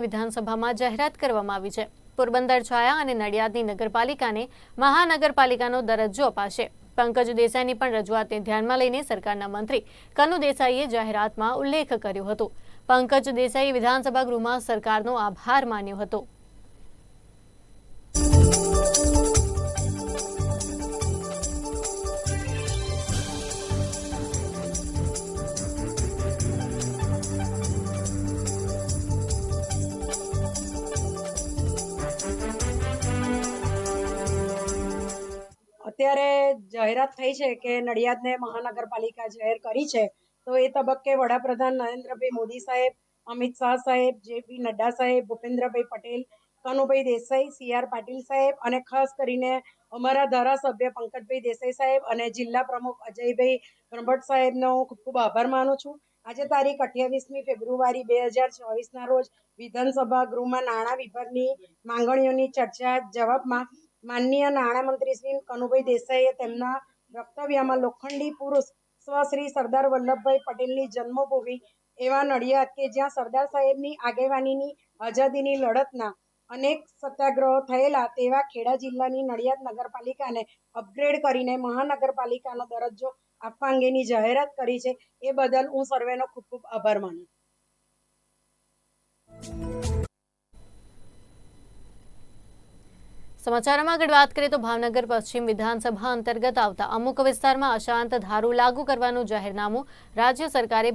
વિધાનસભામાં જાહેરાત કરવામાં આવી છે. પોરબંદર છાયા અને નડિયાદની નગરપાલિકાને મહાનગરપાલિકાનો દરજ્જો અપાશે. પંકજ દેસાઈની પણ રજૂઆતને ધ્યાનમાં લઈને સરકારના મંત્રી કનુ દેસાઈએ જાહેરાતમાં ઉલ્લેખ કર્યો હતો. પંકજ દેસાઈએ વિધાનસભા ગૃહમાં સરકારનો આભાર માન્યો હતો. અત્યારે જાહેરાત થઈ છે કે નડિયાદને મહાનગરપાલિકા જાહેર કરી છે. તો એ તબક્કે વડાપ્રધાન નરેન્દ્રભાઈ મોદી સાહેબ, અમિત શાહ સાહેબ, જેપી નડ્ડા સાહેબ, ભૂપેન્દ્રભાઈ પટેલ, કનુભાઈ દેસાઈ સી આર પાટીલ સાહેબ અને ખાસ કરીને અમારા ધારાસભ્ય પંકજભાઈ દેસાઈ સાહેબ અને જિલ્લા પ્રમુખ અજયભાઈ બ્રહ્મભટ્ટ સાહેબનો હું ખૂબ ખૂબ આભાર માનું છું. આજે તારીખ અઠ્યાવીસમી ફેબ્રુઆરી બે હજાર ચોવીસના રોજ વિધાનસભા ગૃહમાં નાણાં વિભાગની માંગણીઓની ચર્ચા જવાબમાં માનનીય નાણામંત્રી શ્રી કનુભાઈ દેસાઈએ તેમના વક્તવ્યમાં લોખંડી પુરુષ સ્વશ્રી સરદાર વલ્લભભાઈ પટેલની જન્મભૂમિ એવા નડિયાદ કે જ્યાં સરદાર સાહેબની આગેવાનીની આઝાદીની લડતના અનેક સત્યાગ્રહો થયેલા તેવા ખેડા જિલ્લાની નડિયાદ નગરપાલિકાને અપગ્રેડ કરીને મહાનગરપાલિકાનો દરજ્જો આપવા અંગેની જાહેરાત કરી છે. એ બદલ હું સર્વેનો ખૂબ ખૂબ આભાર માનું સમાચારોમાં આગળ વાત કરીએ તો ભાવનગર પશ્ચિમ વિધાનસભા અંતર્ગત આવતા અમુક વિસ્તારમાં અશાંત ધારો લાગુ કરવાનું જાહેરનામું રાજ્ય સરકારે